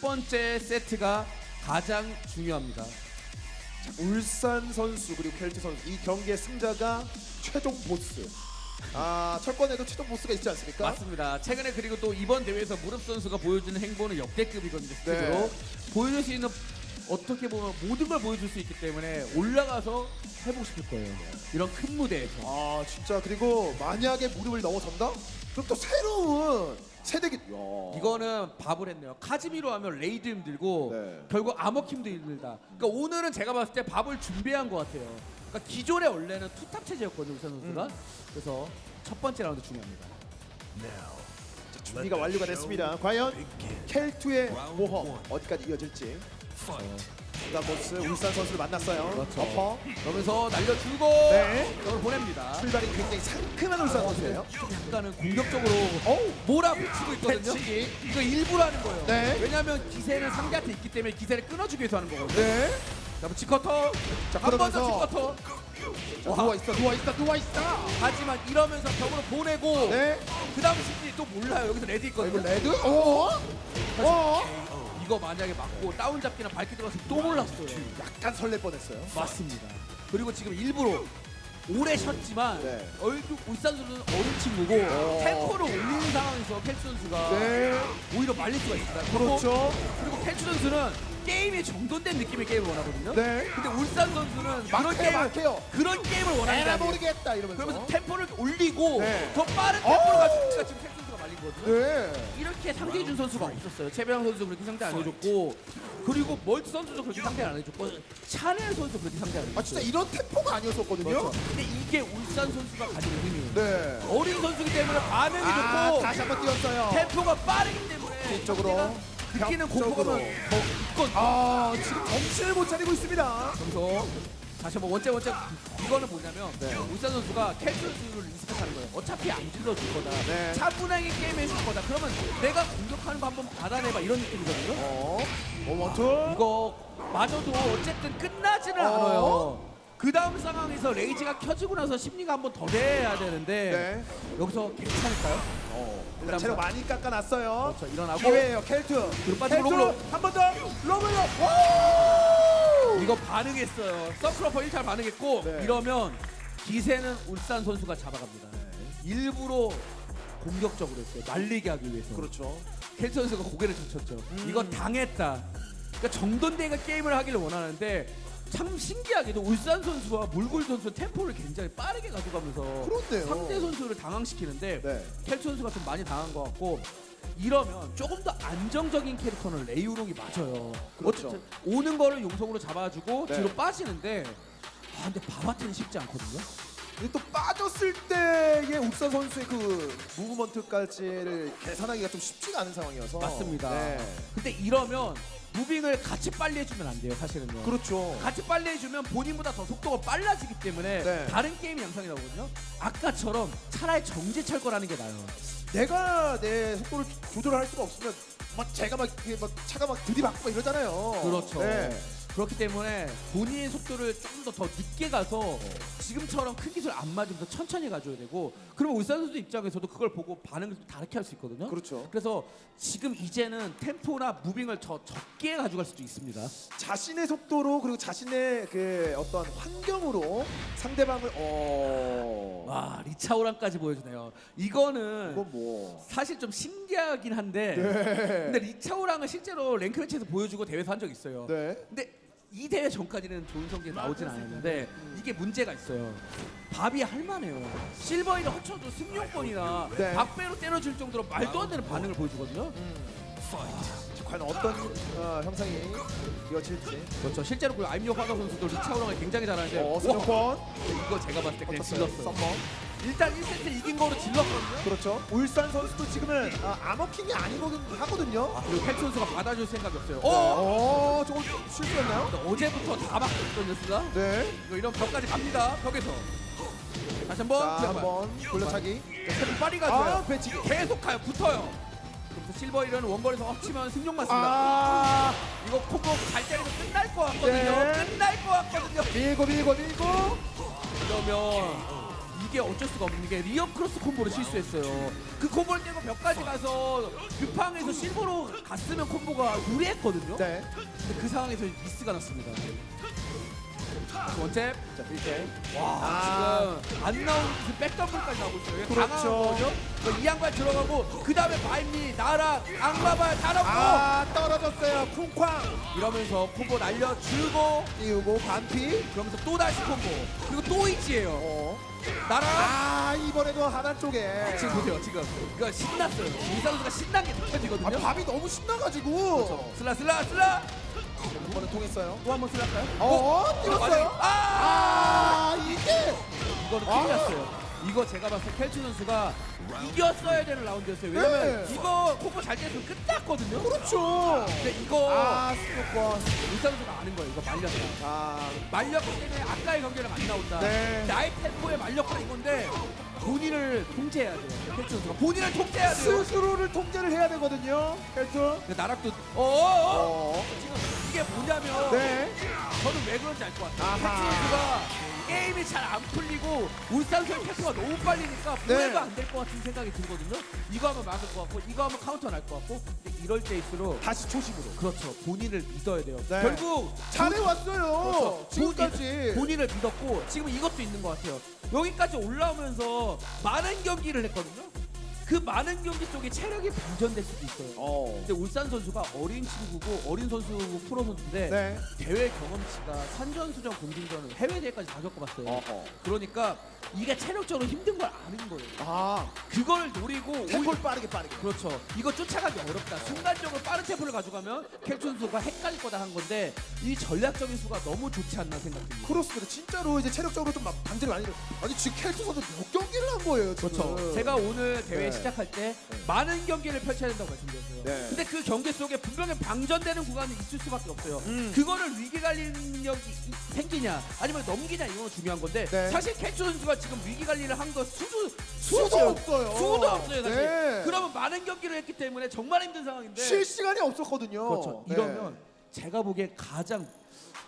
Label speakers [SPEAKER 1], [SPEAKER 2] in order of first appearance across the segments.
[SPEAKER 1] 번째 세트가 가장 중요합니다.
[SPEAKER 2] 울산 선수 그리고 켈트 선수 이 경기의 승자가 최종 보스. 아 철권에도 최종 보스가 있지 않습니까?
[SPEAKER 1] 맞습니다. 최근에 그리고 또 이번 대회에서 무릎 선수가 보여주는 행보는 역대급이거든요. 스피드로
[SPEAKER 2] 네.
[SPEAKER 1] 보여줄 수 있는 어떻게 보면 모든 걸 보여줄 수 있기 때문에 올라가서 해보고 싶을 거예요. 이런 큰 무대에서.
[SPEAKER 2] 아 진짜 그리고 만약에 무릎을 넘어선다? 그럼 또 새로운 세대기. 야.
[SPEAKER 1] 이거는 밥을 했네요. 카즈미로 하면 레이드 힘들고
[SPEAKER 2] 네.
[SPEAKER 1] 결국 아머킴도 힘들다. 그러니까 오늘은 제가 봤을 때 밥을 준비한 것 같아요. 그러니까 기존에 원래는 투탑 체제였거든요, 우선 선수가.
[SPEAKER 2] 음.
[SPEAKER 1] 그래서 첫 번째 라운드 중요합니다.
[SPEAKER 2] 자, 준비가 완료가 됐습니다. 과연 켈투의 모험 어디까지 이어질지. 울산 보스 울산 선수를 만났어요.
[SPEAKER 1] 그렇죠.
[SPEAKER 2] 어퍼.
[SPEAKER 1] 그러면서 날려주고
[SPEAKER 2] 네.
[SPEAKER 1] 보냅니다.
[SPEAKER 2] 출발이 굉장히 상큼한 울산 선수예요.
[SPEAKER 1] 약간은 공격적으로
[SPEAKER 2] 어우.
[SPEAKER 1] 몰아붙이고 있거든요.
[SPEAKER 2] 패치기.
[SPEAKER 1] 이거 일부러 하는 거예요.
[SPEAKER 2] 네.
[SPEAKER 1] 왜냐하면 기세는 상대한테 있기 때문에 기세를 끊어주기 위해서 하는 거거든요.
[SPEAKER 2] 네.
[SPEAKER 1] 자, 뭐 치커터.
[SPEAKER 2] 자,
[SPEAKER 1] 한 번 더
[SPEAKER 2] 그러면서
[SPEAKER 1] 치커터.
[SPEAKER 2] 자,
[SPEAKER 1] 와.
[SPEAKER 2] 누워 있어, 누워 있어, 누워 있어.
[SPEAKER 1] 하지만 이러면서 벽으로 보내고
[SPEAKER 2] 네.
[SPEAKER 1] 그 다음 심리 또 몰라요. 여기서 레드
[SPEAKER 2] 이거
[SPEAKER 1] 있거든요.
[SPEAKER 2] 레드? 어? 어?
[SPEAKER 1] 이거 만약에 맞고 다운 잡기나 밝게 들어갔으면 또 몰랐어요.
[SPEAKER 2] 약간 설렐 뻔했어요.
[SPEAKER 1] 맞습니다. 그리고 지금 일부러 오래 쉬었지만
[SPEAKER 2] 네.
[SPEAKER 1] 얼굴 울산 선수는 어린 친구고
[SPEAKER 2] 어.
[SPEAKER 1] 템포를 올리는 상황에서 켈츠 선수가
[SPEAKER 2] 네.
[SPEAKER 1] 오히려 말릴 수가 있습니다.
[SPEAKER 2] 그렇죠.
[SPEAKER 1] 그리고 켈츠 선수는 게임이 정돈된 느낌의 게임을 원하거든요.
[SPEAKER 2] 네.
[SPEAKER 1] 근데 울산 선수는 그런 게임을
[SPEAKER 2] 막해요.
[SPEAKER 1] 그런 게임을 원하는 게
[SPEAKER 2] 에라
[SPEAKER 1] 아니에요.
[SPEAKER 2] 모르겠다 이러면서.
[SPEAKER 1] 그러면서 템포를 올리고
[SPEAKER 2] 네.
[SPEAKER 1] 더 빠른
[SPEAKER 2] 어.
[SPEAKER 1] 템포로 가주니까 지금 켈츠 선수 거거든요.
[SPEAKER 2] 네.
[SPEAKER 1] 이렇게 상대해준 선수가 없었어요. 최배영 선수 그렇게 상대 안 해줬고 그리고 멀티 선수도 그렇게 상대 안 해줬고 샤넬 선수 그렇게 상대 안 해줬어요.
[SPEAKER 2] 아 진짜 이런 템포가 아니었었거든요.
[SPEAKER 1] 그렇죠. 근데 이게 울산 선수가 있는 힘이에요.
[SPEAKER 2] 네.
[SPEAKER 1] 어린 선수기 때문에 반응이
[SPEAKER 2] 아,
[SPEAKER 1] 좋고
[SPEAKER 2] 다시 한번 뛰었어요.
[SPEAKER 1] 템포가 빠르기 때문에
[SPEAKER 2] 뒤쪽으로.
[SPEAKER 1] 느끼는
[SPEAKER 2] 벽쪽으로.
[SPEAKER 1] 더 있거든요.
[SPEAKER 2] 아 지금 정신을 못 차리고 있습니다.
[SPEAKER 1] 그래서 다시 한번 원째 원째 이거는 뭐냐면
[SPEAKER 2] 네.
[SPEAKER 1] 울산 선수가 캘 선수를 리스펙하는 거예요. 어차피 안 질러줄 거다.
[SPEAKER 2] 네.
[SPEAKER 1] 차분하게 게임 해줄 거다. 그러면 내가 공격하는 거 한번 받아내봐 이런 느낌이거든요.
[SPEAKER 2] 어. 어 원투.
[SPEAKER 1] 이거 마저도 어쨌든 끝나지는
[SPEAKER 2] 어?
[SPEAKER 1] 않아요. 그 다음 상황에서 레이지가 켜지고 나서 심리가 한번 더 돼야 되는데
[SPEAKER 2] 네.
[SPEAKER 1] 여기서 괜찮을까요?
[SPEAKER 2] 어. 일단 체력 많이 깎아놨어요.
[SPEAKER 1] 그렇죠, 일어나고.
[SPEAKER 2] 기회예요 켈트.
[SPEAKER 1] 빠지고
[SPEAKER 2] 켈트
[SPEAKER 1] 로블로.
[SPEAKER 2] 한번 더. 로블로. 와!
[SPEAKER 1] 이거 반응했어요. 서클러퍼 1차 반응했고
[SPEAKER 2] 네.
[SPEAKER 1] 이러면 기세는 울산 선수가 잡아갑니다. 일부러 공격적으로 했어요. 말리게 하기 위해서.
[SPEAKER 2] 그렇죠.
[SPEAKER 1] 켈 선수가 고개를 젖혔죠.
[SPEAKER 2] 음.
[SPEAKER 1] 이거 당했다. 그러니까 정돈대가 게임을 하기를 원하는데 참 신기하게도 울산 선수와 물굴 선수 템포를 굉장히 빠르게 가져가면서
[SPEAKER 2] 그렇네요.
[SPEAKER 1] 상대 선수를 당황시키는데
[SPEAKER 2] 네.
[SPEAKER 1] 켈 선수가 좀 많이 당한 것 같고 이러면 조금 더 안정적인 캐릭터는 레이우롱이 맞아요.
[SPEAKER 2] 그렇죠.
[SPEAKER 1] 어쨌든 오는 거를 용성으로 잡아주고
[SPEAKER 2] 네.
[SPEAKER 1] 뒤로 빠지는데 아 근데 바바트는 쉽지 않거든요.
[SPEAKER 2] 근데 또 빠졌을 때의 울산 선수의 그 무브먼트까지를 계산하기가 좀 쉽지가 않은 상황이어서
[SPEAKER 1] 맞습니다.
[SPEAKER 2] 네.
[SPEAKER 1] 근데 이러면 무빙을 같이 빨리 해주면 안 돼요, 사실은요.
[SPEAKER 2] 그렇죠.
[SPEAKER 1] 같이 빨리 해주면 본인보다 더 속도가 빨라지기 때문에
[SPEAKER 2] 네.
[SPEAKER 1] 다른 게임 양상이 나오거든요. 아까처럼 차라리 정지철 거라는 게 나아요.
[SPEAKER 2] 내가 내 속도를 조절할 수가 없으면 막 제가 막, 이렇게 막 차가 막 들이받고 막 이러잖아요.
[SPEAKER 1] 그렇죠.
[SPEAKER 2] 네.
[SPEAKER 1] 그렇기 때문에 본인의 속도를 조금 더 더 늦게 가서 지금처럼 큰 기술 안 맞으면서 천천히 가줘야 되고 그러면 울산 선수 입장에서도 그걸 보고 반응을 좀 다르게 할 수 있거든요.
[SPEAKER 2] 그렇죠.
[SPEAKER 1] 그래서 지금 이제는 템포나 무빙을 더 적게 가져갈 수도 있습니다.
[SPEAKER 2] 자신의 속도로 그리고 자신의 그 어떤 환경으로 상대방을 어.
[SPEAKER 1] 와 리차오랑까지 보여주네요. 이거는
[SPEAKER 2] 이건 뭐.
[SPEAKER 1] 사실 좀 신기하긴 한데
[SPEAKER 2] 네.
[SPEAKER 1] 근데 리차오랑은 실제로 랭크 매치에서 보여주고 대회에서 한 적 있어요.
[SPEAKER 2] 네.
[SPEAKER 1] 근데 이 대회 전까지는 좋은 성적이 나오진 않았는데 이게 문제가 있어요. 밥이 할만해요. 실버이를 허쳐도 승용권이나
[SPEAKER 2] 네.
[SPEAKER 1] 박배로 때려줄 정도로 말도 안 되는 반응을 보여주거든요.
[SPEAKER 2] 과연 어떤 어, 형상이 이어질지.
[SPEAKER 1] 그렇죠. 실제로 그 아임요 파더 선수도 리차오랑을 굉장히 잘하는데
[SPEAKER 2] 어,
[SPEAKER 1] 와,
[SPEAKER 2] 수정권.
[SPEAKER 1] 이거 제가 봤을 때 그냥. 질렀어요.
[SPEAKER 2] 썸머.
[SPEAKER 1] 일단 1세트 이긴 거로 질렀거든요.
[SPEAKER 2] 그렇죠. 울산 선수도 지금은 아, 암호킹이 아니거든 하거든요.
[SPEAKER 1] 아, 그리고 팩 선수가 받아줄 생각이 없어요. 어?
[SPEAKER 2] 어, 저거 실수였나요?
[SPEAKER 1] 어제부터 다 막혔거든요, 수가.
[SPEAKER 2] 네.
[SPEAKER 1] 이거 이런 벽까지 갑니다. 벽에서. 다시 한번
[SPEAKER 2] 자,
[SPEAKER 1] 한번.
[SPEAKER 2] 한번 돌려차기.
[SPEAKER 1] 빨리 가줘요.
[SPEAKER 2] 아, 배치.
[SPEAKER 1] 계속 가요. 붙어요. 그래서 실버 이런 원거리에서 엎치면 승용 맞습니다.
[SPEAKER 2] 아,
[SPEAKER 1] 이거 콤보 잘 때리면 끝날 것 같거든요.
[SPEAKER 2] 네.
[SPEAKER 1] 끝날 것 같거든요.
[SPEAKER 2] 밀고 밀고 밀고.
[SPEAKER 1] 이러면 이게 어쩔 수가 없는 게 리어 크로스 콤보를 실수했어요. 그 콤보를 떼고 벽까지 가서 유팡에서 실버로 갔으면 콤보가 유리했거든요.
[SPEAKER 2] 네.
[SPEAKER 1] 근데 그 상황에서 미스가 났습니다. 원탭.
[SPEAKER 2] 자, 1대.
[SPEAKER 1] 와
[SPEAKER 2] 아.
[SPEAKER 1] 지금 안 나온 그 백더블까지 나오고 있어요.
[SPEAKER 2] 그렇죠.
[SPEAKER 1] 강한 거죠. 이 양발 들어가고 그 다음에 바임리 나랑 악마발 다 넣고
[SPEAKER 2] 아, 떨어졌어요. 쿵쾅.
[SPEAKER 1] 이러면서 콤보 날려주고
[SPEAKER 2] 띄우고 반피.
[SPEAKER 1] 그러면서 또 다시 콤보 그리고 또 이지예요.
[SPEAKER 2] 어.
[SPEAKER 1] 나랑
[SPEAKER 2] 아, 이번에도 하단 쪽에.
[SPEAKER 1] 지금 보세요 지금 이거 신났어요. 이 선수가 신난 게 느껴지거든요.
[SPEAKER 2] 아, 밥이 너무 신나가지고.
[SPEAKER 1] 슬라 슬라 슬라
[SPEAKER 2] 한 번은 통했어요.
[SPEAKER 1] 또 한번 슬랄까요?
[SPEAKER 2] 어, 띄웠어요.
[SPEAKER 1] 아
[SPEAKER 2] 아, 이게.
[SPEAKER 1] 이거는
[SPEAKER 2] 아.
[SPEAKER 1] 큰일 났어요. 이거 제가 봤을 때 켈츠 선수가 이겼어야 되는 라운드였어요. 왜냐면
[SPEAKER 2] 네.
[SPEAKER 1] 이거 콤보 잘 뗐으면 끝났거든요.
[SPEAKER 2] 그렇죠.
[SPEAKER 1] 근데 이거
[SPEAKER 2] 아, 수도권.
[SPEAKER 1] 울산 선수가 아는 거예요. 이거 말렸다.
[SPEAKER 2] 아,
[SPEAKER 1] 말렸기 때문에 아까의 경기랑 안 나온다.
[SPEAKER 2] 네.
[SPEAKER 1] 나의 템포에 말렸구나 이건데 본인을 통제해야 돼요. 켈츠 선수가 본인을 통제해야 돼요.
[SPEAKER 2] 스스로를 통제를 해야 되거든요. 헬트.
[SPEAKER 1] 근데 나락도 어어어
[SPEAKER 2] 어.
[SPEAKER 1] 지금 이게 뭐냐면
[SPEAKER 2] 네.
[SPEAKER 1] 저는 왜 그런지 알 것 같아요.
[SPEAKER 2] 아하.
[SPEAKER 1] 켈츠 선수가 게임이 잘 안 풀리고 울산 선수 템포가 너무 빨리니까
[SPEAKER 2] 네.
[SPEAKER 1] 보내가 안 될 것 같은 생각이 들거든요. 이거 하면 막을 것 같고 이거 하면 카운터 날 것 같고 근데 이럴 때일수록
[SPEAKER 2] 다시 초심으로.
[SPEAKER 1] 그렇죠. 본인을 믿어야 돼요.
[SPEAKER 2] 네.
[SPEAKER 1] 결국
[SPEAKER 2] 잘해왔어요.
[SPEAKER 1] 그렇죠.
[SPEAKER 2] 지금까지.
[SPEAKER 1] 본인, 을 믿었고 지금 이것도 있는 것 같아요. 여기까지 올라오면서 많은 경기를 했거든요. 그 많은 경기 속에 체력이 방전될 수도 있어요.
[SPEAKER 2] 어.
[SPEAKER 1] 근데 울산 선수가 어린 친구고 어린 선수고 프로 선수인데
[SPEAKER 2] 네.
[SPEAKER 1] 대회 경험치가 산전수전 공중전을 해외 대회까지 다 겪어봤어요.
[SPEAKER 2] 어허.
[SPEAKER 1] 그러니까 이게 체력적으로 힘든 걸 아는 거예요.
[SPEAKER 2] 아,
[SPEAKER 1] 그걸 노리고
[SPEAKER 2] 템포를 빠르게 빠르게.
[SPEAKER 1] 그렇죠. 이거 쫓아가기 어렵다. 순간적으로 빠른 템포를 가져가면 켈춘 선수가 헷갈릴 거다 한 건데 이 전략적인 수가 너무 좋지 않나 생각됩니다.
[SPEAKER 2] 크로스도 진짜로 이제 체력적으로 좀 막 반전이 많이 돼. 아니 지금 켈트 선수 몇 경기를 한 거예요 지금.
[SPEAKER 1] 그렇죠. 제가 오늘 대회
[SPEAKER 2] 네.
[SPEAKER 1] 시작할 때
[SPEAKER 2] 네.
[SPEAKER 1] 많은 경기를 펼쳐야 된다고 말씀드렸어요.
[SPEAKER 2] 네.
[SPEAKER 1] 근데 그 경기 속에 분명히 방전되는 구간이 있을 수밖에 없어요.
[SPEAKER 2] 음.
[SPEAKER 1] 그거를 위기 관리 능력이 이- 생기냐 아니면 넘기냐 이건 중요한 건데
[SPEAKER 2] 네.
[SPEAKER 1] 사실 캐치 선수가 지금 위기 관리를 한 거 수도
[SPEAKER 2] 수도 없어요.
[SPEAKER 1] 수도 없어요 사실.
[SPEAKER 2] 네.
[SPEAKER 1] 그러면 많은 경기를 했기 때문에 정말 힘든 상황인데
[SPEAKER 2] 쉴 시간이 없었거든요.
[SPEAKER 1] 그렇죠.
[SPEAKER 2] 네.
[SPEAKER 1] 이러면 제가 보기에 가장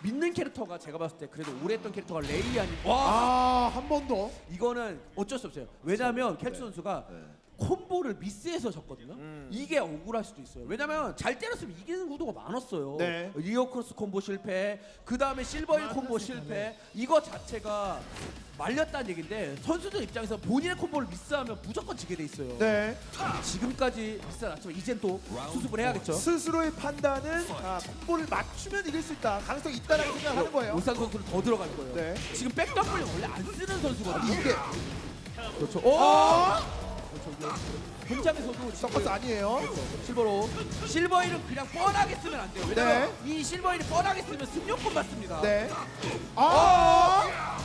[SPEAKER 1] 믿는 캐릭터가 제가 봤을 때 그래도 오래 했던 캐릭터가 레이 아니 와
[SPEAKER 2] 아, 한 번 더.
[SPEAKER 1] 이거는 어쩔 수 없어요. 왜냐하면 켈츠
[SPEAKER 2] 네.
[SPEAKER 1] 선수가
[SPEAKER 2] 네.
[SPEAKER 1] 콤보를 미스해서 졌거든요.
[SPEAKER 2] 음.
[SPEAKER 1] 이게 억울할 수도 있어요. 왜냐면 잘 때렸으면 이기는 구도가 많았어요.
[SPEAKER 2] 네.
[SPEAKER 1] 리오 크로스 콤보 실패, 그 다음에 실버힐 콤보 실패, 이거 자체가 말렸다는 얘긴데 선수들 입장에서 본인의 콤보를 미스하면 무조건 지게 돼 있어요.
[SPEAKER 2] 네.
[SPEAKER 1] 지금까지 미스났지만 이젠 또 수습을 해야겠죠.
[SPEAKER 2] 스스로의 판단은 아, 콤보를 맞추면 이길 수 있다. 가능성이 있다라는 생각을 하는 거예요.
[SPEAKER 1] 울산 선수는 더 들어갈 거예요.
[SPEAKER 2] 네.
[SPEAKER 1] 지금 백더블 원래 안 쓰는 선수거든요.
[SPEAKER 2] 이게
[SPEAKER 1] 그렇죠. 오!
[SPEAKER 2] 아,
[SPEAKER 1] 현장에서도 지금
[SPEAKER 2] 서커스 아니에요.
[SPEAKER 1] 실버로 실버힐은 그냥 뻔하게 쓰면 안 돼요. 왜냐면
[SPEAKER 2] 네.
[SPEAKER 1] 이 실버힐이 뻔하게 쓰면 승용권 받습니다.
[SPEAKER 2] 네. 아,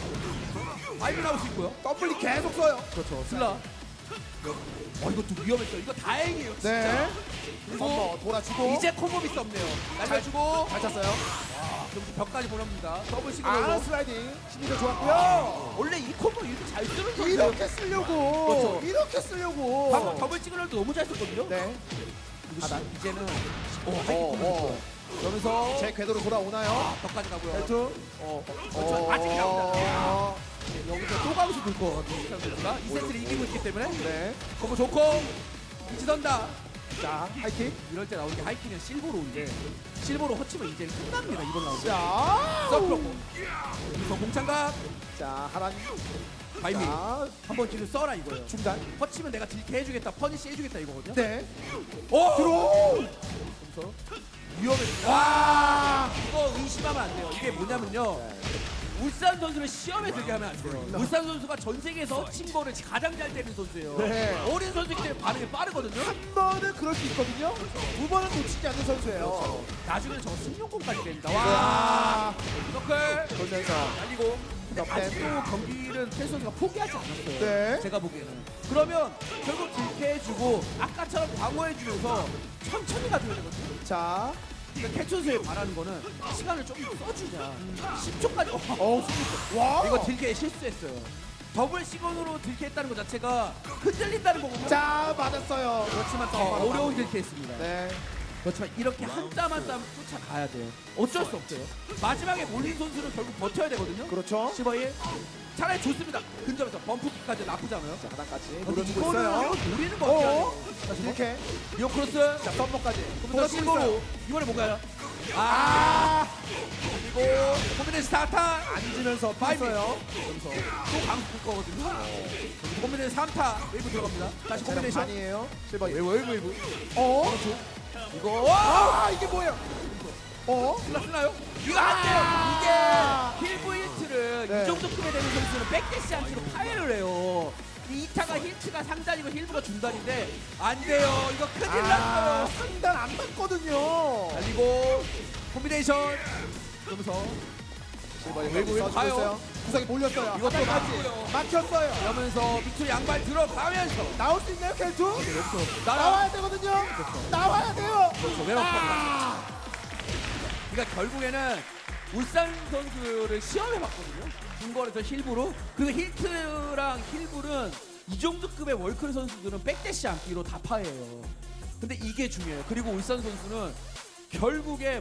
[SPEAKER 1] 바이브 나올 수 있고요.
[SPEAKER 2] 더블이 계속 써요.
[SPEAKER 1] 그렇죠. 슬라. 어 이것도 위험했어요. 이거 다행이에요. 진짜.
[SPEAKER 2] 네.
[SPEAKER 1] 그리고
[SPEAKER 2] 한번 돌아주고
[SPEAKER 1] 이제 콤보 미스 없네요. 날려주고
[SPEAKER 2] 잘 찼어요.
[SPEAKER 1] 좀 벽까지 보냅니다. 더블
[SPEAKER 2] 아,
[SPEAKER 1] 시그널로.
[SPEAKER 2] 슬라이딩. 심리도 좋았고요.
[SPEAKER 1] 원래 이 콤보 이렇게 잘 쓰는 선수예요.
[SPEAKER 2] 이렇게 쓰려고.
[SPEAKER 1] 그렇죠.
[SPEAKER 2] 이렇게 쓰려고.
[SPEAKER 1] 방금 더블 시그널도 너무 잘 썼거든요.
[SPEAKER 2] 네.
[SPEAKER 1] 아, 나 이제는 어,
[SPEAKER 2] 어,
[SPEAKER 1] 하이킥
[SPEAKER 2] 어.
[SPEAKER 1] 그러면서
[SPEAKER 2] 제 궤도로 돌아오나요?
[SPEAKER 1] 벽까지 가고요.
[SPEAKER 2] 헬트.
[SPEAKER 1] 어,
[SPEAKER 2] 어,
[SPEAKER 1] 아직 나옵니다.
[SPEAKER 2] 어,
[SPEAKER 1] 여기서 또 가면서. 이상 선수가 이 세트를 이기고 있기 때문에
[SPEAKER 2] 네.
[SPEAKER 1] 거부 좋고 지선다.
[SPEAKER 2] 자, 하이킥.
[SPEAKER 1] 이럴 때 나오는 게 하이킹은 실버로인데 실버로 허치면 이제 끝납니다 이번 라운드.
[SPEAKER 2] 자,
[SPEAKER 1] 서프로고 여기서 공창각
[SPEAKER 2] 자, 하란.
[SPEAKER 1] 바이미
[SPEAKER 2] 자,
[SPEAKER 1] 한번 뒤를 써라 이거예요.
[SPEAKER 2] 중단.
[SPEAKER 1] 허치면 내가 딜게 해주겠다 퍼니시 해주겠다 이거거든요.
[SPEAKER 2] 네.
[SPEAKER 1] 오!
[SPEAKER 2] 들어.
[SPEAKER 1] 위험해. 와 이거 의심하면 안 돼요. 이게 뭐냐면요. 울산 선수를 시험에 들게 하면 안 돼요. 울산 선수가 전 세계에서 친거를 가장 잘 때리는 선수예요.
[SPEAKER 2] 네.
[SPEAKER 1] 어린 선수이기 때문에 반응이 빠르거든요.
[SPEAKER 2] 한 번은 그럴 수 있거든요. 두 번은 놓치지 않는 선수예요.
[SPEAKER 1] 나중에는 저 승용권까지 됩니다.
[SPEAKER 2] 와.
[SPEAKER 1] 와. 서클
[SPEAKER 2] 돌면서.
[SPEAKER 1] 날리고. 근데. 아직도 경기는 태 선수가 포기하지 않았어요.
[SPEAKER 2] 네.
[SPEAKER 1] 제가 보기에는. 그러면 결국 딜케 해주고 아까처럼 방어해주면서 천천히 가줘야 되거든요.
[SPEAKER 2] 자,
[SPEAKER 1] 그러니까 캐천수에 바라는 거는 시간을 좀 써주자. 10초까지. 어,
[SPEAKER 2] 와.
[SPEAKER 1] 이거 딜케 실수했어요. 더블 시건으로 딜케했다는 것 자체가 흔들린다는 거거든요.
[SPEAKER 2] 자, 맞았어요.
[SPEAKER 1] 그렇지만 더
[SPEAKER 2] 바로
[SPEAKER 1] 어려운 딜케했습니다.
[SPEAKER 2] 네.
[SPEAKER 1] 그렇지만 이렇게 한 땀 한 땀 쫓아가야 돼요. 어쩔 수 없어요. 마지막에 몰린 선수는 결국 버텨야 되거든요.
[SPEAKER 2] 그렇죠.
[SPEAKER 1] 시버일 차라리 좋습니다. 근접에서 범프킥까지 나쁘지 않아요.
[SPEAKER 2] 자 하단까지 노려주고 있어요.
[SPEAKER 1] 노리는 거
[SPEAKER 2] 어?
[SPEAKER 1] 같아요.
[SPEAKER 2] 자 이렇게
[SPEAKER 1] 리오 크로스.
[SPEAKER 2] 자 썸머까지 돌아주고
[SPEAKER 1] 실버로. 이번에 뭔가요?
[SPEAKER 2] 아아
[SPEAKER 1] 그리고 콤비네이션 스타타
[SPEAKER 2] 앉으면서 빠져요.
[SPEAKER 1] 여기서 또 강수 불 거거든요. 여기서 콤비네이션 3타 웨이브 들어갑니다. 다시 콤비네이션
[SPEAKER 2] 반이에요. 실버
[SPEAKER 1] 웨이브 웨이브
[SPEAKER 2] 어?
[SPEAKER 1] 이거
[SPEAKER 2] 와아 이게 뭐예요? 어?
[SPEAKER 1] 슬라 쓰나요? 이거 안 돼요. 이게 힐브 힌트를
[SPEAKER 2] 네.
[SPEAKER 1] 이 정도 급에 되는 선수는 백대시 안치로 파회를 해요. 이 2타가 힌트가 상단이고 힐브가 중단인데 안 돼요. 이거 큰일
[SPEAKER 2] 아
[SPEAKER 1] 났어요.
[SPEAKER 2] 상단 안 맞거든요.
[SPEAKER 1] 달리고 콤비네이션 그러면서
[SPEAKER 2] 실버
[SPEAKER 1] 웨이브
[SPEAKER 2] 웨이브
[SPEAKER 1] 가요.
[SPEAKER 2] 구석에 몰렸어요.
[SPEAKER 1] 이것도. 맞고요.
[SPEAKER 2] 막혔어요.
[SPEAKER 1] 그러면서 밑으로 양발 들어가면서
[SPEAKER 2] 나올 수 있나요 켈투?
[SPEAKER 1] 여기서 날아
[SPEAKER 2] 나와야 되거든요. 나와야 돼요.
[SPEAKER 1] 그렇죠. 왜
[SPEAKER 2] 아!
[SPEAKER 1] 그러니까 결국에는 울산 선수를 시험해 봤거든요. 중거리에서 힐브로. 그리고 힐트랑 힐브는 이 정도 급의 월클 선수들은 백대시 안기로 다 파해요. 근데 이게 중요해요. 그리고 울산 선수는 결국에